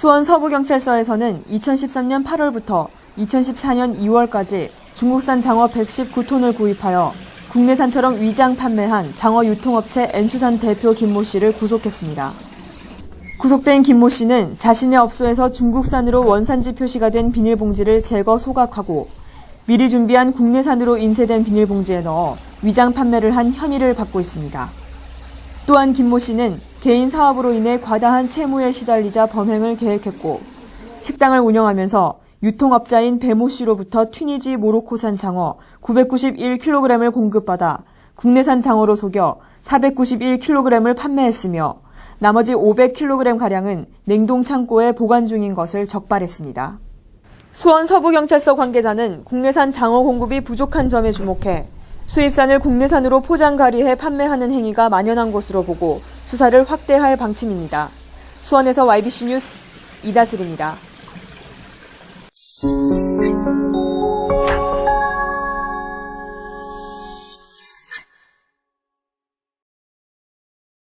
수원 서부경찰서에서는 2013년 8월부터 2014년 2월까지 중국산 장어 119톤을 구입하여 국내산처럼 위장 판매한 장어 유통업체 엔수산 대표 김모 씨를 구속했습니다. 구속된 김모 씨는 자신의 업소에서 중국산으로 원산지 표시가 된 비닐봉지를 제거 소각하고 미리 준비한 국내산으로 인쇄된 비닐봉지에 넣어 위장 판매를 한 혐의를 받고 있습니다. 또한 김모 씨는 개인 사업으로 인해 과다한 채무에 시달리자 범행을 계획했고 식당을 운영하면서 유통업자인 배모 씨로부터 튀니지 모로코산 장어 991kg을 공급받아 국내산 장어로 속여 491kg을 판매했으며 나머지 500kg가량은 냉동 창고에 보관 중인 것을 적발했습니다. 수원 서부경찰서 관계자는 국내산 장어 공급이 부족한 점에 주목해 수입산을 국내산으로 포장 가리해 판매하는 행위가 만연한 것으로 보고 수사를 확대할 방침입니다. 수원에서 YBC 뉴스 이다슬입니다.